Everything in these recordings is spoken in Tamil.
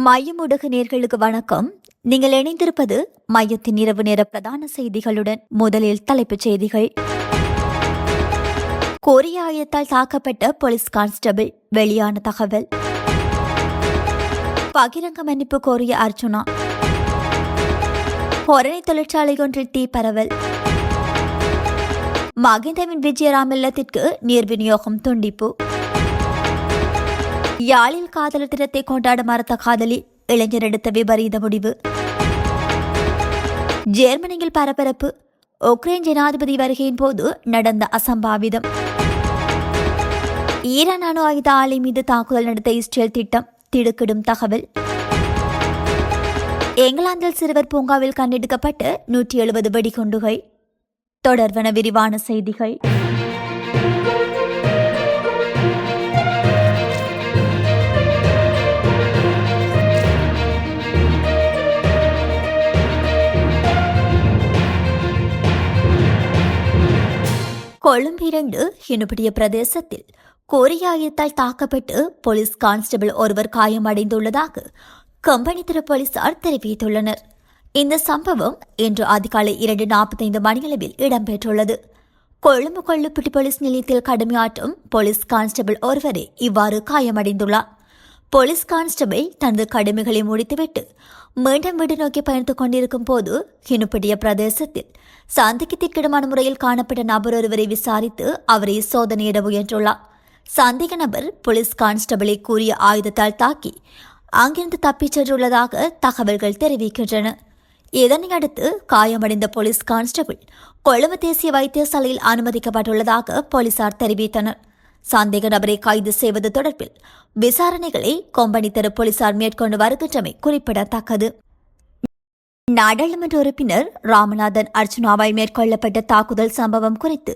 மையமுடகு நேர்களுக்கு வணக்கம். நீங்கள் இணைந்திருப்பது மையத்தின் இரவு நேர பிரதான செய்திகளுடன் முதலில் தலைப்புச் செய்திகள். கொரிய ஆயத்தால் தாக்கப்பட்ட போலீஸ் கான்ஸ்டபிள் வெளியான தகவல். பகிரங்க மன்னிப்பு கோரிய அர்ச்சுனா. ஒரணை தொழிற்சாலை ஒன்றில் தீ பரவல். மகிந்தவின் விஜயராம் இல்லத்திற்கு நீர் விநியோகம் துண்டிப்பு. யாழில் காதலர் தினத்தை கொண்டாட மறுத்த காதலி இளைஞர் எடுத்த விபரீத முடிவு. ஜெர்மனியில் பரபரப்பு. உக்ரைன் ஜனாதிபதி வருகையின் போது நடந்த அசம்பாவிதம். ஈரான் அணு ஆயுத ஆலை மீது தாக்குதல் நடத்த இஸ்ரேல் திட்டம் திடுக்கிடும் தகவல். இங்கிலாந்தில் சிறுவர் பூங்காவில் கண்டெடுக்கப்பட்டு நூற்றி எழுபது வெடிகுண்டுகள். தொடர்வன விரிவான செய்திகள். கொழும்பிரண்டு என்னுடைய பிரதேசத்தில் கோரியாயத்தால் தாக்கப்பட்டு போலீஸ் கான்ஸ்டபிள் ஒருவர் காயமடைந்துள்ளதாக கம்பனித்திர போலீசார் தெரிவித்துள்ளனர். இந்த சம்பவம் இன்று அதிகாலை இரண்டு நாற்பத்தைந்து மணியளவில் இடம்பெற்றுள்ளது. கொழும்பு கொள்ளுப்பட்டி போலீஸ் நிலையத்தில் கடுமையாட்டும் போலீஸ் கான்ஸ்டபிள் ஒருவரே இவ்வாறு காயமடைந்துள்ளார். போலீஸ் கான்ஸ்டபிள் தனது கடமைகளை முடித்துவிட்டு மீண்டும் வீடு நோக்கி பயணித்துக் கொண்டிருக்கும் போது ஹினுப்படிய பிரதேசத்தில் சந்தேகத்திற்கிடமான முறையில் காணப்பட்ட நபர் ஒருவரை விசாரித்து அவரை சோதனையிட முயன்றுள்ளார். சந்தேக நபர் போலீஸ் கான்ஸ்டபிளை கூறிய ஆயுதத்தால் தாக்கி அங்கிருந்து தப்பிச் சென்றுள்ளதாக தகவல்கள் தெரிவிக்கின்றன. இதனை அடுத்து காயமடைந்த போலீஸ் கான்ஸ்டபிள் கொழும்பு தேசிய வைத்தியசாலையில் அனுமதிக்கப்பட்டுள்ளதாக போலீசார் தெரிவித்தனர். சந்தேக நபரை கைது செய்வது தொடர்பில் விசாரணைகளை கொம்பனித்தர போலீசார் மேற்கொண்டு வருகின்றமை குறிப்பிடத்தக்கது. நாடாளுமன்ற உறுப்பினர் ராமநாதன் அர்ஜுனாவால் மேற்கொள்ளப்பட்ட தாக்குதல் சம்பவம் குறித்து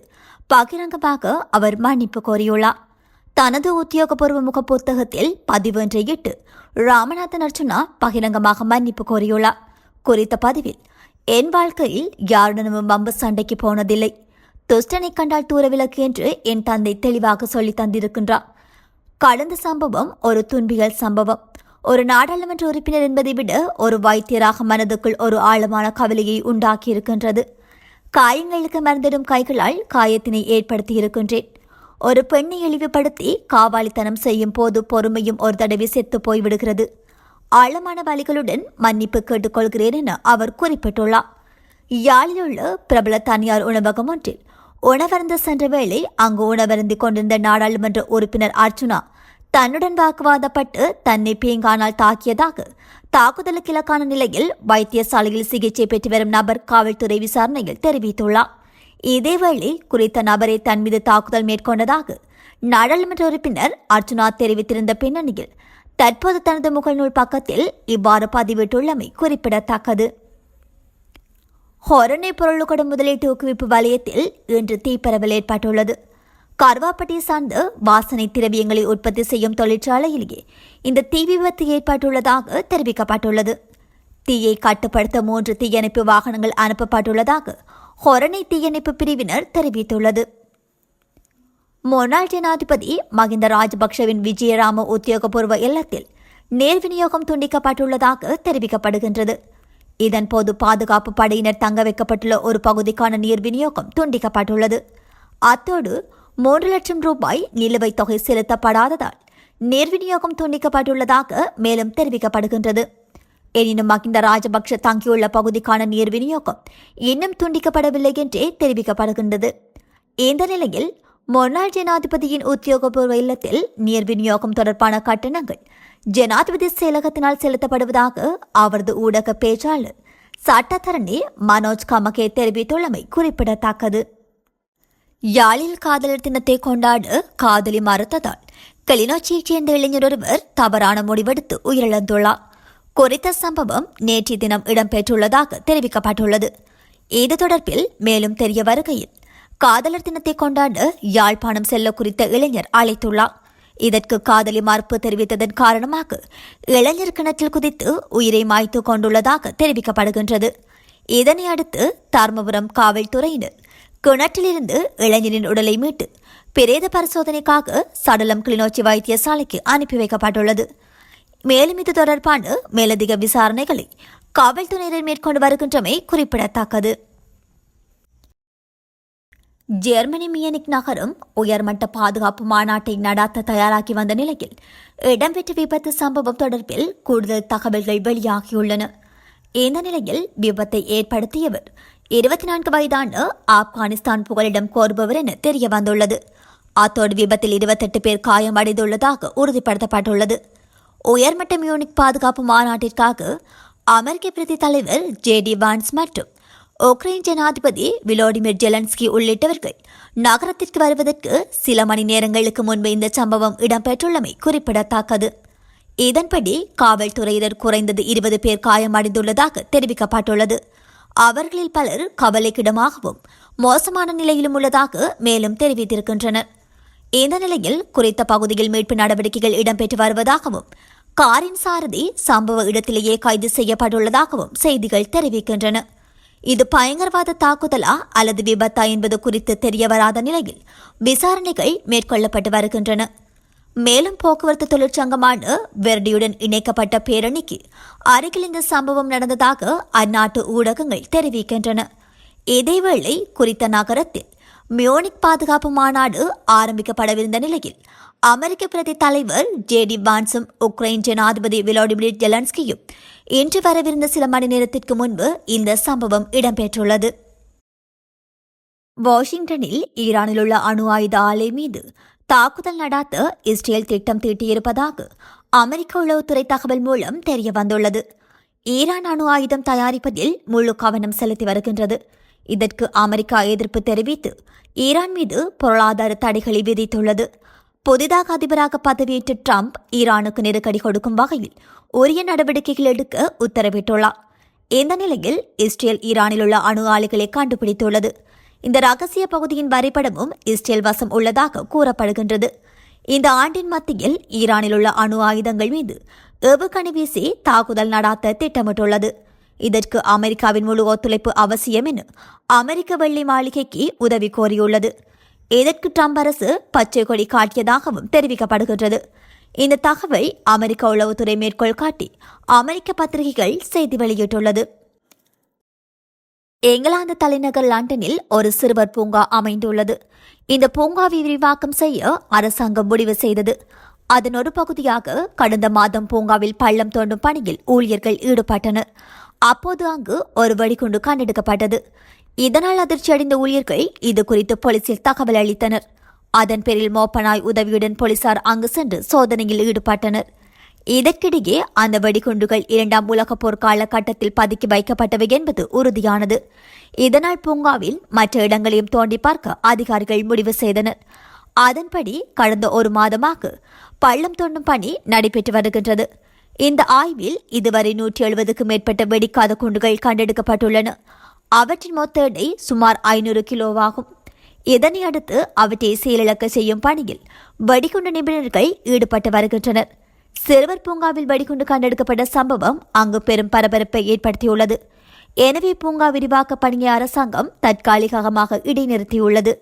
பகிரங்கமாக அவர் மன்னிப்பு கோரியுள்ளார். தனது உத்தியோகபூர்வ முக புத்தகத்தில் பதிவொன்றை இட்டு ராமநாதன் அர்ச்சுனா பகிரங்கமாக மன்னிப்பு கோரியுள்ளார். குறித்த பதிவில் என் வாழ்க்கையில் யாருடனும் வம்பு சண்டைக்கு போனதில்லை. துஷ்டனை கண்டால் தூரவிலக்கு என்று என் தந்தை தெளிவாக சொல்லி தந்திருக்கின்றார். கடந்த சம்பவம் ஒரு துன்பியல் சம்பவம். ஒரு நாடாளுமன்ற உறுப்பினர் என்பதை விட ஒரு வைத்தியராக மனதுக்குள் ஒரு ஆழமான கவலையை உண்டாக்கியிருக்கின்றது. காயங்களுக்கு மறந்திடும் கைகளால் காயத்தினை ஏற்படுத்தி இருக்கின்றேன் ஒரு பெண்ணை இழிவுபடுத்தி காவாலித்தனம் செய்யும் போது பொறுமையும் ஒரு தடவை செத்து போய்விடுகிறது. ஆழமான வழிகளுடன் மன்னிப்பு கேட்டுக்கொள்கிறேன் என அவர் குறிப்பிட்டுள்ளார். யாழில் உள்ள பிரபல தனியார் உணவகம் ஒன்றில் உணவருந்து சென்ற வேளை அங்கு உணவருந்தி கொண்டிருந்த நாடாளுமன்ற உறுப்பினர் அர்ச்சுனா தன்னுடன் வாக்குவாதப்பட்டு தன்னை பீங்கானால் தாக்கியதாக தாக்குதலுக்கு இலக்கான நிலையில் வைத்தியசாலையில் சிகிச்சை பெற்று வரும் நபர் காவல்துறை விசாரணையில் தெரிவித்துள்ளார். இதேவேளை குறித்த நபரை தன் மீது தாக்குதல் மேற்கொண்டதாக நாடாளுமன்ற உறுப்பினர் அர்ஜுனா தெரிவித்திருந்த பின்னணியில் தற்போது தனது முகநூல் பக்கத்தில் இவ்வாறு பதிவிட்டுள்ளமை குறிப்பிடத்தக்கது. ஹொரணை பொருளுக்கட முதலீட்டு ஊக்குவிப்பு வலயத்தில் இன்று தீப்பரவல் ஏற்பட்டுள்ளது. கர்வாப்பட்டியை சார்ந்த வாசனை திரவியங்களை உற்பத்தி செய்யும் தொழிற்சாலையிலேயே இந்த தீ விபத்து ஏற்பட்டுள்ளதாக தெரிவிக்கப்பட்டுள்ளது. தீயை கட்டுப்படுத்த மூன்று தீயணைப்பு வாகனங்கள் அனுப்பப்பட்டுள்ளதாக ஹொரணை தீயணைப்பு பிரிவினர் தெரிவித்துள்ளது. முன்னாள் ஜனாதிபதி மகிந்த ராஜபக்ஷவின் விஜயராம உத்தியோகபூர்வ இல்லத்தில் நேர் விநியோகம் துண்டிக்கப்பட்டுள்ளதாக தெரிவிக்கப்படுகின்றது. இதன்போது பாதுகாப்பு படையினர் தங்க வைக்கப்பட்டுள்ள ஒரு பகுதிக்கான நீர் விநியோகம் துண்டிக்கப்பட்டுள்ளது. அத்தோடு மூன்று லட்சம் ரூபாய் நிலுவைத் தொகை செலுத்தப்படாததால் நீர் விநியோகம் துண்டிக்கப்பட்டுள்ளதாக மேலும் தெரிவிக்கப்படுகின்றது. எனினும் மகிந்த ராஜபக்ஷ தங்கியுள்ள பகுதிக்கான நீர் விநியோகம் இன்னும் துண்டிக்கப்படவில்லை என்றே தெரிவிக்கப்படுகின்றது. இந்த நிலையில் முன்னாள் ஜனாதிபதியின் உத்தியோகபூர்வ இல்லத்தில் நீர் விநியோகம் தொடர்பான கட்டணங்கள் ஜனாதிபதி செயலகத்தினால் செலுத்தப்படுவதாக அவரது ஊடக பேச்சாளர் சட்டத்தரணி மனோஜ் கமகே தெரிவித்துள்ளமை குறிப்பிடத்தக்கது. யாழில் காதலர் தினத்தை கொண்டாட காதலி மறுத்ததால் கிளிநொச்சியைச் சேர்ந்த இளைஞர் ஒருவர் தவறான முடிவெடுத்து உயிரிழந்துள்ளார். குறித்த சம்பவம் நேற்றைய தினம் இடம்பெற்றுள்ளதாக தெரிவிக்கப்பட்டுள்ளது. இது தொடர்பில் மேலும் தெரிய வருகையில் காதலர் தினத்தை கொண்டாட யாழ்ப்பாணம் செல்ல குறித்த இளைஞர் அழைத்துள்ளார். இதற்கு காதலி மறுப்பு தெரிவித்ததன் காரணமாக இளைஞர் கிணற்றில் குதித்து உயிரை மாய்த்து கொண்டுள்ளதாக தெரிவிக்கப்படுகின்றது. இதனை அடுத்து தர்மபுரம் காவல்துறையினர் கிணற்றிலிருந்து இளைஞரின் உடலை மீட்டு பிரேத பரிசோதனைக்காக சடலம் கிளிநொச்சி வைத்தியசாலைக்கு அனுப்பி வைக்கப்பட்டுள்ளது. மேலும் இது தொடர்பான மேலதிக விசாரணைகளை காவல்துறையினர் மேற்கொண்டு வருகின்றமை குறிப்பிடத்தக்கது. ஜெர்மனி மியனிக் நகரம் உயர்மட்ட பாதுகாப்பு மாநாட்டை நடாத்த தயாராகி வந்த நிலையில் இடம்பெற்ற விபத்து சம்பவம் தொடர்பில் கூடுதல் தகவல்கள் வெளியாகியுள்ளன. இந்த நிலையில் விபத்தை ஏற்படுத்தியவர் இருபத்தி நான்கு வயதான ஆப்கானிஸ்தான் புகலிடம் கோருபவர் என தெரிய வந்துள்ளது அத்தோடு விபத்தில் இருபத்தெட்டு பேர் காயமடைந்துள்ளதாக உறுதிப்படுத்தப்பட்டுள்ளது. உயர்மட்ட மியூனிக் பாதுகாப்பு மாநாட்டிற்காக அமெரிக்க பிரதி தலைவர் ஜே டி வான்ஸ் மற்றும் உக்ரைன் ஜனாதிபதி விலோடிமிர் ஜெலன்ஸ்கி உள்ளிட்டவர்கள் நகரத்திற்கு வருவதற்கு சில மணி நேரங்களுக்கு முன்பு இந்த சம்பவம் இடம்பெற்றுள்ளமை குறிப்பிடத்தக்கது. இதன்படி காவல்துறையினர் குறைந்தது இருபது பேர் காயமடைந்துள்ளதாக தெரிவிக்கப்பட்டுள்ளது. அவர்களில் பலர் கவலைக்கிடமாகவும் மோசமான நிலையிலும் உள்ளதாக மேலும் தெரிவித்திருக்கின்றனர். இந்த நிலையில் குறித்த பகுதியில் மீட்பு நடவடிக்கைகள் இடம்பெற்று வருவதாகவும் காரின் சாரதி சம்பவ இடத்திலேயே கைது செய்யப்பட்டுள்ளதாகவும் செய்திகள் தெரிவிக்கின்றன. இது பயங்கரவாத தாக்குதலா அல்லது விபத்தா என்பது குறித்து தெரியவராத நிலையில் விசாரணைகள் மேற்கொள்ளப்பட்டு வருகின்றன. மேலும் போக்குவரத்து தொழிற்சங்கமான வெர்டியுடன் இணைக்கப்பட்ட பேரணிக்கு அருகில் இந்த சம்பவம் நடந்ததாக அந்நாட்டு ஊடகங்கள் தெரிவிக்கின்றன. இதேவேளை குறித்த நகரத்தில் மியோனிக் பாதுகாப்பு மாநாடு ஆரம்பிக்கப்படவிருந்த நிலையில் அமெரிக்க பிரதி தலைவர் ஜே டி வான்ஸும் உக்ரைன் ஜனாதிபதி விளாடிமிர் ஜெலன்ஸ்கியும் இன்று வரவிருந்த சில மணி நேரத்திற்கு முன்பு இந்த சம்பவம் இடம்பெற்றுள்ளது. வாஷிங்டனில் ஈரானில் உள்ள அணு ஆயுத ஆலை மீது தாக்குதல் நடாத்த இஸ்ரேல் திட்டம் தீட்டியிருப்பதாக அமெரிக்க உளவுத்துறை தகவல் மூலம் தெரிய வந்துள்ளது ஈரான் அணு ஆயுதம் தயாரிப்பதில் முழு கவனம் செலுத்தி வருகின்றது. இதற்கு அமெரிக்கா எதிர்ப்பு தெரிவித்து ஈரான் மீது பொருளாதார தடைகளை விதித்துள்ளது. புதிதாக அதிபராக பதவியேற்ற ட்ரம்ப் ஈரானுக்கு நெருக்கடி கொடுக்கும் வகையில் உரிய நடவடிக்கைகள் எடுக்க உத்தரவிட்டுள்ளார். இந்த நிலையில் இஸ்ரேல் ஈரானில் உள்ள அணு ஆலைகளை கண்டுபிடித்துள்ளது. இந்த ரகசிய பகுதியின் வரைபடமும் இஸ்ரேல் வசம் உள்ளதாக கூறப்படுகின்றது. இந்த ஆண்டின் மத்தியில் ஈரானில் உள்ள அணு ஆயுதங்கள் மீது ஏவுகணை வீசி தாக்குதல் நடாத்த திட்டமிட்டுள்ளது. இதற்கு அமெரிக்காவின் முழு ஒத்துழைப்பு அவசியம் என அமெரிக்க வெள்ளி மாளிகைக்கு உதவி கோரியுள்ளது. இதற்கு ட்ரம்ப் அரசு பச்சை கொடி காட்டியதாகவும் தெரிவிக்கப்படுகின்றது. இந்த தகவல் அமெரிக்க உளவுத்துறை மேற்கோள் காட்டி அமெரிக்க பத்திரிகைகள் செய்தி வெளியிட்டுள்ளது. இங்கிலாந்து தலைநகர் லண்டனில் ஒரு சிறுவர் பூங்கா அமைந்துள்ளது. இந்த பூங்காவை விரிவாக்கம் செய்ய அரசாங்கம் முடிவு செய்தது. அதன் ஒரு பகுதியாக கடந்த மாதம் பூங்காவில் பள்ளம் தோண்டும் பணியில் ஊழியர்கள் ஈடுபட்டனர். அப்போது அங்கு ஒரு வெடிகுண்டு கண்டெடுக்கப்பட்டது. இதனால் அதிர்ச்சி அடைந்த ஊழியர்கள் இது குறித்து போலீசில் தகவல் அளித்தனர். அதன் பேரில் மோப்பனாய் உதவியுடன் போலீசார் அங்கு சென்று சோதனையில் ஈடுபட்டனர். இதற்கிடையே அந்த வெடிகுண்டுகள் இரண்டாம் உலகப் போர் காலகட்டத்தில் பதுக்கி வைக்கப்பட்டவை என்பது உறுதியானது. இதனால் பூங்காவில் மற்ற இடங்களையும் தோண்டி பார்க்க அதிகாரிகள் முடிவு செய்தனர். அதன்படி கடந்த ஒரு மாதமாக பள்ளம் தோண்டும் பணி நடைபெற்று வருகின்றது. இந்த ஆய்வில் இதுவரை நூற்றி எழுபதுக்கும் மேற்பட்ட வெடிக்காத குண்டுகள் கண்டெடுக்கப்பட்டுள்ளன. அவற்றின் மொத்த எடை சுமார் ஐநூறு கிலோவாகும். இதனை அடுத்து அவற்றை செயலிழக்க செய்யும் பணியில் வெடிகுண்டு நிபுணர்கள் ஈடுபட்டு வருகின்றனர். சிறுவர் பூங்காவில் வெடிகுண்டு கண்டெடுக்கப்பட்ட சம்பவம் அங்கு பெரும் பரபரப்பை ஏற்படுத்தியுள்ளது. எனவே பூங்கா விரிவாக்க பணியை அரசாங்கம் தற்காலிகமாக இடைநிறுத்தியுள்ளது.